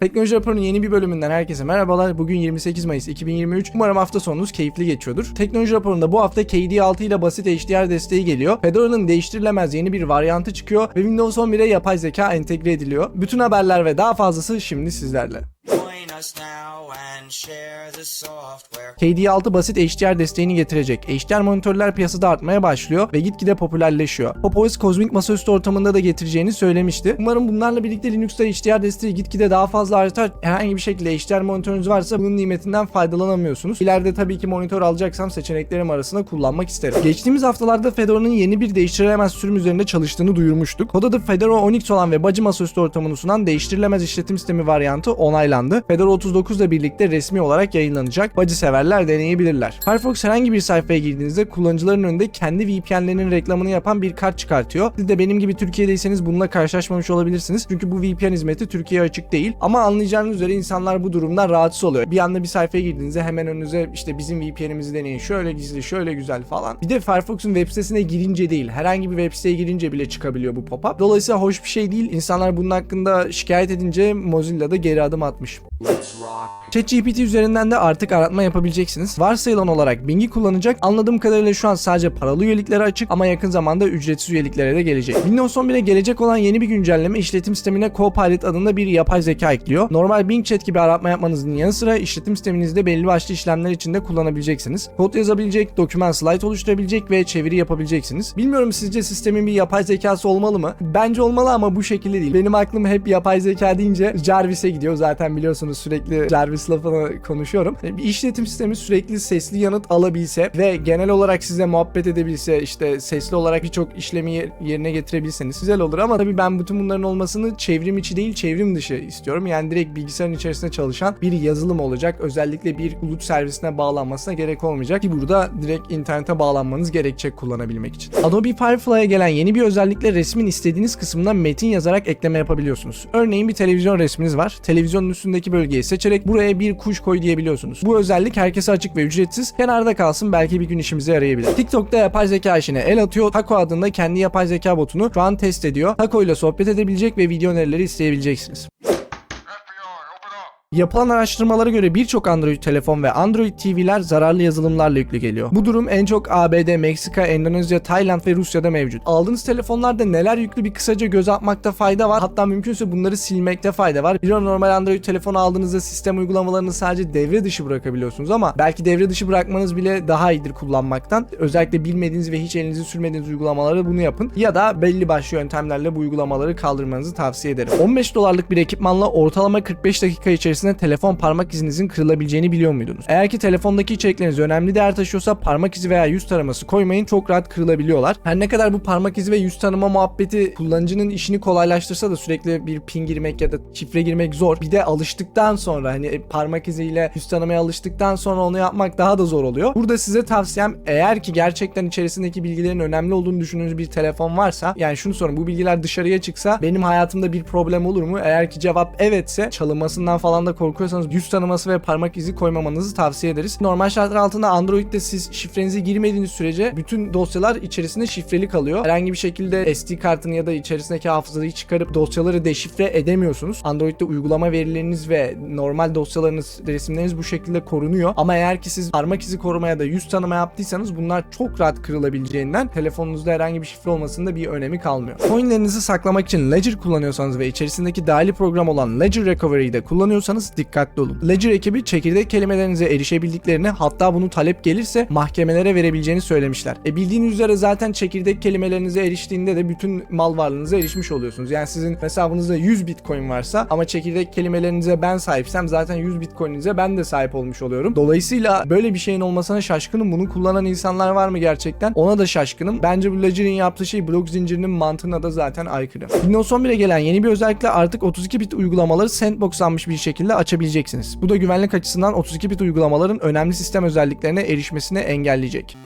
Teknoloji Raporu'nun yeni bir bölümünden herkese merhabalar. Bugün 28 Mayıs 2023. Umarım hafta sonunuz keyifli geçiyordur. Teknoloji Raporu'nda bu hafta KD6 ile basit HDR desteği geliyor. Fedora'nın değiştirilemez yeni bir varyantı çıkıyor ve Windows 11'e yapay zeka entegre ediliyor. Bütün haberler ve daha fazlası şimdi sizlerle. KD6 basit HDR desteğini getirecek. HDR monitörler piyasada artmaya başlıyor ve gitgide popülerleşiyor. PopOS kozmik masaüstü ortamında da getireceğini söylemişti. Umarım bunlarla birlikte Linux'ta HDR desteği gitgide daha fazla artar. Herhangi bir şekilde HDR monitörünüz varsa bunun nimetinden faydalanamıyorsunuz. İleride tabii ki monitör alacaksam seçeneklerim arasında kullanmak isterim. Geçtiğimiz haftalarda Fedora'nın yeni bir değiştirilemez sürüm üzerinde çalıştığını duyurmuştuk. Kod adı Fedora Onyx olan ve bacı masaüstü ortamını sunan değiştirilemez işletim sistemi varyantı onaylandı. Fedora 39 ile birlikte resmi olarak yayınlanacak. Bacı severler deneyebilirler. Firefox herhangi bir sayfaya girdiğinizde kullanıcıların önünde kendi VPN'lerinin reklamını yapan bir kart çıkartıyor. Siz de benim gibi Türkiye'deyseniz bununla karşılaşmamış olabilirsiniz. Çünkü bu VPN hizmeti Türkiye'ye açık değil. Ama anlayacağınız üzere insanlar bu durumdan rahatsız oluyor. Bir anda bir sayfaya girdiğinizde hemen önünüze işte bizim VPN'imizi deneyin. Şöyle gizli, şöyle güzel falan. Bir de Firefox'un web sitesine girince değil, herhangi bir web siteye girince bile çıkabiliyor bu pop-up. Dolayısıyla hoş bir şey değil. İnsanlar bunun hakkında şikayet edince Mozilla da geri adım atmış. ChatGPT üzerinden de artık aratma yapabileceksiniz. Varsayılan olarak Bing'i kullanacak. Anladığım kadarıyla şu an sadece paralı üyeliklere açık ama yakın zamanda ücretsiz üyeliklere de gelecek. Windows 11'e gelecek olan yeni bir güncelleme işletim sistemine Copilot adında bir yapay zeka ekliyor. Normal Bing Chat gibi aratma yapmanızın yanı sıra işletim sisteminizde belli başlı işlemler için de kullanabileceksiniz. Kod yazabilecek, doküman slide oluşturabilecek ve çeviri yapabileceksiniz. Bilmiyorum sizce sistemin bir yapay zekası olmalı mı? Bence olmalı ama bu şekilde değil. Benim aklım hep yapay zeka deyince Jarvis'e gidiyor. Zaten biliyorsunuz sürekli Jarvis lafını konuşuyorum. E, Bir işletim sistemi sürekli sesli yanıt alabilse ve genel olarak size muhabbet edebilse işte sesli olarak birçok işlemi yer- yerine getirebilseniz güzel olur ama tabii ben bütün bunların olmasını çevrim içi değil çevrim dışı istiyorum. Yani direkt bilgisayarın içerisinde çalışan bir yazılım olacak. Özellikle bir bulut servisine bağlanmasına gerek olmayacak ki burada direkt internete bağlanmanız gerekecek kullanabilmek için. Adobe Firefly'a gelen yeni bir özellikle resmin istediğiniz kısmına metin yazarak ekleme yapabiliyorsunuz. Örneğin bir televizyon resminiz var. Televizyonun üstündeki bölgeyi seçerek buraya bir kuş koy diyebiliyorsunuz. Bu özellik herkese açık ve ücretsiz. Kenarda kalsın belki bir gün işimize yarayabilir. TikTok'ta yapay zeka işine el atıyor. Taco adında kendi yapay zeka botunu şu an test ediyor. Taco ile sohbet edebilecek ve video önerileri isteyebileceksiniz. Yapılan araştırmalara göre birçok Android telefon ve Android TV'ler zararlı yazılımlarla yüklü geliyor. Bu durum en çok ABD, Meksika, Endonezya, Tayland ve Rusya'da mevcut. Aldığınız telefonlarda neler yüklü bir kısaca göz atmakta fayda var. Hatta mümkünse bunları silmekte fayda var. Bir normal Android telefonu aldığınızda sistem uygulamalarını sadece devre dışı bırakabiliyorsunuz ama belki devre dışı bırakmanız bile daha iyidir kullanmaktan. Özellikle bilmediğiniz ve hiç elinizi sürmediğiniz uygulamaları bunu yapın. Ya da belli başlı yöntemlerle bu uygulamaları kaldırmanızı tavsiye ederim. 15 dolarlık bir ekipmanla ortalama 45 dakika içerisinde telefon parmak izinizin kırılabileceğini biliyor muydunuz? Eğer ki telefondaki içerikleriniz önemli değer taşıyorsa parmak izi veya yüz taraması koymayın çok rahat kırılabiliyorlar. Her ne kadar bu parmak izi ve yüz tanıma muhabbeti kullanıcının işini kolaylaştırsa da sürekli bir pin girmek ya da şifre girmek zor. Bir de alıştıktan sonra hani parmak iziyle yüz tanımaya alıştıktan sonra onu yapmak daha da zor oluyor. Burada size tavsiyem eğer ki gerçekten içerisindeki bilgilerin önemli olduğunu düşündüğünüz bir telefon varsa yani şunu sorun bu bilgiler dışarıya çıksa benim hayatımda bir problem olur mu? Eğer ki cevap evetse çalınmasından falan da korkuyorsanız yüz tanıması ve parmak izi koymamanızı tavsiye ederiz. Normal şartlar altında Android'de siz şifrenizi girmediğiniz sürece bütün dosyalar içerisinde şifreli kalıyor. Herhangi bir şekilde SD kartını ya da içerisindeki hafızayı çıkarıp dosyaları deşifre edemiyorsunuz. Android'de uygulama verileriniz ve normal dosyalarınız, resimleriniz bu şekilde korunuyor. Ama eğer ki siz parmak izi koruma ya da yüz tanıma yaptıysanız bunlar çok rahat kırılabileceğinden telefonunuzda herhangi bir şifre olmasında bir önemi kalmıyor. Coinlerinizi saklamak için Ledger kullanıyorsanız ve içerisindeki dahili program olan Ledger Recovery'yi de kullanıyorsanız dikkatli olun. Ledger ekibi çekirdek kelimelerinize erişebildiklerini hatta bunu talep gelirse mahkemelere verebileceğini söylemişler. E bildiğiniz üzere zaten çekirdek kelimelerinize eriştiğinde de bütün mal varlığınıza erişmiş oluyorsunuz. Yani sizin hesabınızda 100 bitcoin varsa ama çekirdek kelimelerinize ben sahipsem zaten 100 bitcoininize ben de sahip olmuş oluyorum. Dolayısıyla böyle bir şeyin olmasına şaşkınım. Bunu kullanan insanlar var mı gerçekten? Ona da şaşkınım. Bence bu Ledger'in yaptığı şey blok zincirinin mantığına da zaten aykırı. Windows 11'e gelen yeni bir özellikle artık 32 bit uygulamaları sandboxlanmış bir şekilde açabileceksiniz. Bu da güvenlik açısından 32 bit uygulamaların önemli sistem özelliklerine erişmesini engelleyecek.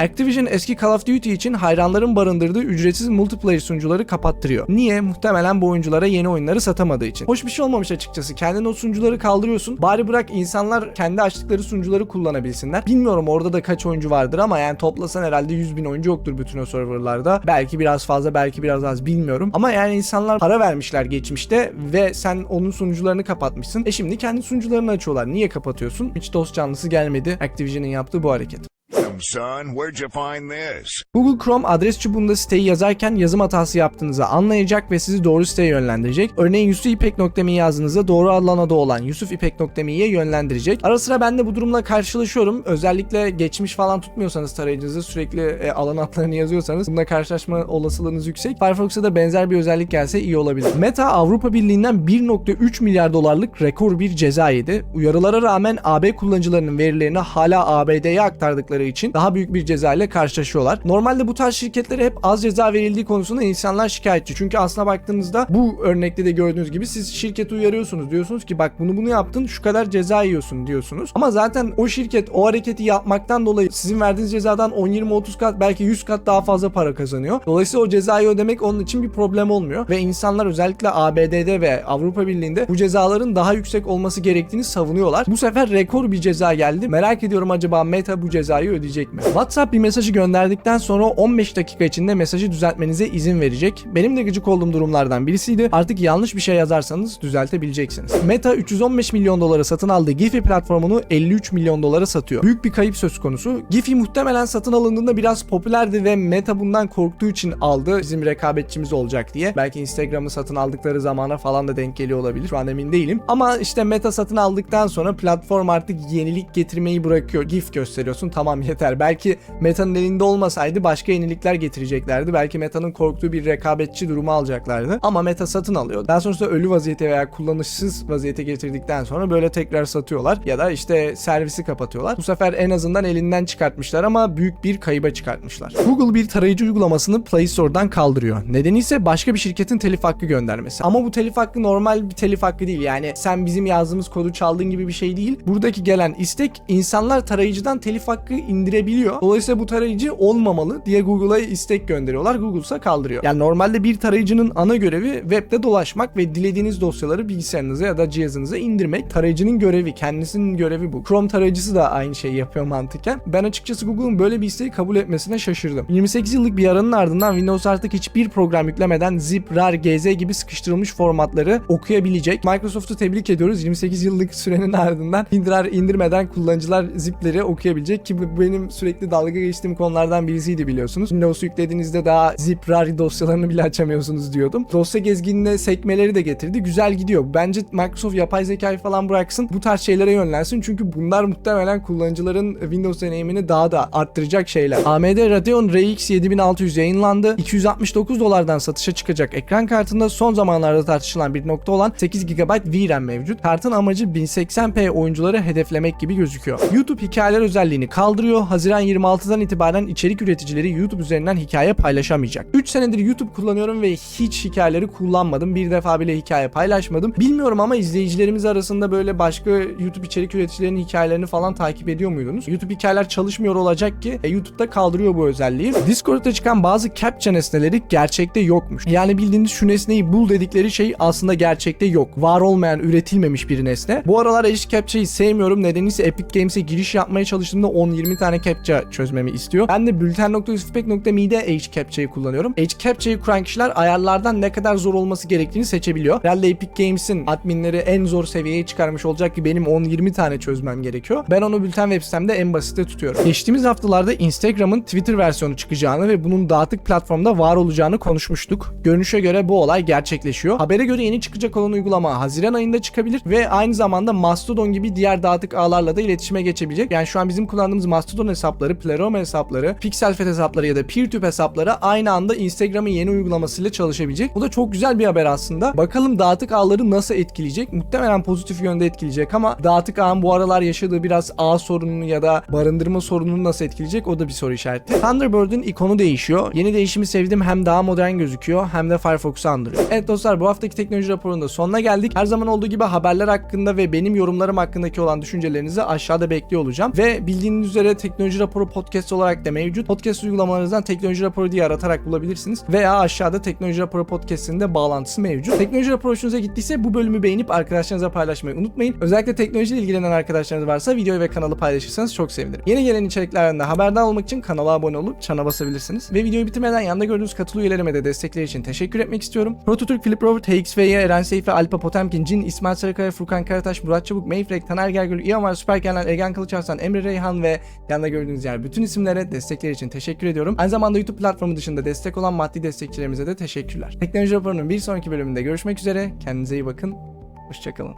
Activision eski Call of Duty için hayranların barındırdığı ücretsiz multiplayer sunucuları kapattırıyor. Niye? Muhtemelen bu oyunculara yeni oyunları satamadığı için. Hoş bir şey olmamış açıkçası. Kendin o sunucuları kaldırıyorsun. Bari bırak insanlar kendi açtıkları sunucuları kullanabilsinler. Bilmiyorum orada da kaç oyuncu vardır ama yani toplasan herhalde 100 bin oyuncu yoktur bütün o serverlarda. Belki biraz fazla belki biraz az bilmiyorum. Ama yani insanlar para vermişler geçmişte ve sen onun sunucularını kapatmışsın. E şimdi kendi sunucularını açıyorlar. Niye kapatıyorsun? Hiç dost canlısı gelmedi Activision'ın yaptığı bu hareket. Son, where'd you find this? Google Chrome adres çubuğunda siteyi yazarken yazım hatası yaptığınızı anlayacak ve sizi doğru siteye yönlendirecek. Örneğin yusufipek.me yazdığınızda doğru alan adı olan yusufipek.me'ye yönlendirecek. Ara sıra ben de bu durumla karşılaşıyorum. Özellikle geçmiş falan tutmuyorsanız tarayıcınızda sürekli e, alan adlarını yazıyorsanız bununla karşılaşma olasılığınız yüksek. Firefox'a da benzer bir özellik gelse iyi olabilir. Meta Avrupa Birliği'nden 1.3 milyar dolarlık rekor bir ceza yedi. Uyarılara rağmen AB kullanıcılarının verilerini hala ABD'ye aktardıkları için daha büyük bir ceza ile karşılaşıyorlar. Normalde bu tarz şirketlere hep az ceza verildiği konusunda insanlar şikayetçi. Çünkü aslına baktığınızda bu örnekte de gördüğünüz gibi siz şirketi uyarıyorsunuz. Diyorsunuz ki bak bunu bunu yaptın şu kadar ceza yiyorsun diyorsunuz. Ama zaten o şirket o hareketi yapmaktan dolayı sizin verdiğiniz cezadan 10 20 30 kat belki 100 kat daha fazla para kazanıyor. Dolayısıyla o cezayı ödemek onun için bir problem olmuyor ve insanlar özellikle ABD'de ve Avrupa Birliği'nde bu cezaların daha yüksek olması gerektiğini savunuyorlar. Bu sefer rekor bir ceza geldi. Merak ediyorum acaba Meta bu cezayı ödeyecek mi? WhatsApp bir mesajı gönderdikten sonra 15 dakika içinde mesajı düzeltmenize izin verecek. Benim de gıcık olduğum durumlardan birisiydi. Artık yanlış bir şey yazarsanız düzeltebileceksiniz. Meta 315 milyon dolara satın aldığı Giphy platformunu 53 milyon dolara satıyor. Büyük bir kayıp söz konusu. Giphy muhtemelen satın alındığında biraz popülerdi ve Meta bundan korktuğu için aldı. Bizim rekabetçimiz olacak diye. Belki Instagram'ı satın aldıkları zamana falan da denk geliyor olabilir. Şu an emin değilim. Ama işte Meta satın aldıktan sonra platform artık yenilik getirmeyi bırakıyor. GIF gösteriyorsun tamam yeter. Belki Meta'nın elinde olmasaydı başka yenilikler getireceklerdi. Belki Meta'nın korktuğu bir rekabetçi durumu alacaklardı. Ama Meta satın alıyor. Daha sonrasında ölü vaziyete veya kullanışsız vaziyete getirdikten sonra böyle tekrar satıyorlar. Ya da işte servisi kapatıyorlar. Bu sefer en azından elinden çıkartmışlar ama büyük bir kayıba çıkartmışlar. Google bir tarayıcı uygulamasını Play Store'dan kaldırıyor. Nedeni ise başka bir şirketin telif hakkı göndermesi. Ama bu telif hakkı normal bir telif hakkı değil. Yani sen bizim yazdığımız kodu çaldığın gibi bir şey değil. Buradaki gelen istek insanlar tarayıcıdan telif hakkı indirebiliyor. Dolayısıyla bu tarayıcı olmamalı diye Google'a istek gönderiyorlar. Google ise kaldırıyor. Yani normalde bir tarayıcının ana görevi webde dolaşmak ve dilediğiniz dosyaları bilgisayarınıza ya da cihazınıza indirmek. Tarayıcının görevi, kendisinin görevi bu. Chrome tarayıcısı da aynı şeyi yapıyor mantıken. Ben açıkçası Google'un böyle bir isteği kabul etmesine şaşırdım. 28 yıllık bir aranın ardından Windows artık hiçbir program yüklemeden zip, rar, gz gibi sıkıştırılmış formatları okuyabilecek. Microsoft'u tebrik ediyoruz. 28 yıllık sürenin ardından indirar indirmeden kullanıcılar zipleri okuyabilecek ki benim sürekli dalga geçtiğim konulardan birisiydi biliyorsunuz. Windows yüklediğinizde daha zip, rar dosyalarını bile açamıyorsunuz diyordum. Dosya gezginine sekmeleri de getirdi. Güzel gidiyor. Bence Microsoft yapay zekayı falan bıraksın. Bu tarz şeylere yönlensin. Çünkü bunlar muhtemelen kullanıcıların Windows deneyimini daha da arttıracak şeyler. AMD Radeon RX 7600 yayınlandı. 269 dolardan satışa çıkacak ekran kartında son zamanlarda tartışılan bir nokta olan 8 GB VRAM mevcut. Kartın amacı 1080p oyuncuları hedeflemek gibi gözüküyor. YouTube hikayeler özelliğini kaldırıyor. Haziran 26'dan itibaren içerik üreticileri YouTube üzerinden hikaye paylaşamayacak. 3 senedir YouTube kullanıyorum ve hiç hikayeleri kullanmadım. Bir defa bile hikaye paylaşmadım. Bilmiyorum ama izleyicilerimiz arasında böyle başka YouTube içerik üreticilerinin hikayelerini falan takip ediyor muydunuz? YouTube hikayeler çalışmıyor olacak ki e, YouTube'da kaldırıyor bu özelliği. Discord'da çıkan bazı captcha nesneleri gerçekte yokmuş. Yani bildiğiniz şu nesneyi bul dedikleri şey aslında gerçekte yok. Var olmayan, üretilmemiş bir nesne. Bu aralar Edge Captcha'yı sevmiyorum. Nedeni ise Epic Games'e giriş yapmaya çalıştığımda 10-20 tane captcha çözmemi istiyor. Ben de bülten.yusufpek.me'de Edge Captcha'yı kullanıyorum. Edge Captcha'yı kuran kişiler ayarlardan ne kadar zor olması gerektiğini seçebiliyor. Herhalde Epic Games'in adminleri en zor seviyeye çıkarmış olacak ki benim 10-20 tane çözmem gerekiyor. Ben onu bülten web sitemde en basite tutuyorum. Geçtiğimiz haftalarda Instagram'ın Twitter versiyonu çıkacağını ve bunun dağıtık platformda var olacağını konuşmuştuk. Görünüşe göre bu olay gerçekleşiyor. Habere göre yeni çıkacak olan uygulama Haziran ayında çıkabilir ve aynı zamanda Mastodon gibi diğer dağıtık ağlarla da iletişime geçebilecek. Yani şu an bizim kullandığımız Mastodon hesapları, Pleroma hesapları, Pixelfed hesapları ya da PeerTube hesapları aynı anda Instagram'ın yeni uygulamasıyla çalışabilecek. Bu da çok güzel bir haber aslında. Bakalım dağıtık ağları nasıl etkileyecek? Muhtemelen pozitif yönde etkileyecek ama dağıtık ağın bu aralar yaşadığı biraz ağ sorununu ya da barındırma sorununu nasıl etkileyecek? O da bir soru işareti. Thunderbird'ün ikonu değişiyor. Yeni değişimi sevdim. Hem daha modern gözüküyor hem de Firefox'u andırıyor. Evet dostlar bu haftaki teknoloji raporunda sonuna geldik. Her zaman olduğu gibi haberler hakkında ve benim yorumlarım hakkındaki olan düşüncelerinizi aşağıda bekliyor olacağım. Ve bildiğiniz üzere teknoloji Teknoloji Raporu Podcast olarak da mevcut. Podcast uygulamalarınızdan Teknoloji Raporu diye aratarak bulabilirsiniz. Veya aşağıda Teknoloji Raporu Podcast'in de bağlantısı mevcut. Teknoloji Raporu hoşunuza gittiyse bu bölümü beğenip arkadaşlarınıza paylaşmayı unutmayın. Özellikle teknolojiyle ilgilenen arkadaşlarınız varsa videoyu ve kanalı paylaşırsanız çok sevinirim. Yeni gelen içeriklerden de haberdar olmak için kanala abone olup çana basabilirsiniz. Ve videoyu bitirmeden yanında gördüğünüz katıl üyelerime de destekleri için teşekkür etmek istiyorum. Prototürk, Philip Robert, HXF'ye, Eren Seyfi, Alpa Potemkin, Cin, İsmail Sarıkaya, Furkan Karataş, Murat Çabuk, Mayfrek, Taner Gergül, İyamar, Süperkenler, Egen Kılıçarslan, Emre Reyhan ve yanında gördüğünüz yer bütün isimlere destekleri için teşekkür ediyorum. Aynı zamanda YouTube platformu dışında destek olan maddi destekçilerimize de teşekkürler. Teknoloji raporunun bir sonraki bölümünde görüşmek üzere. Kendinize iyi bakın. Hoşçakalın.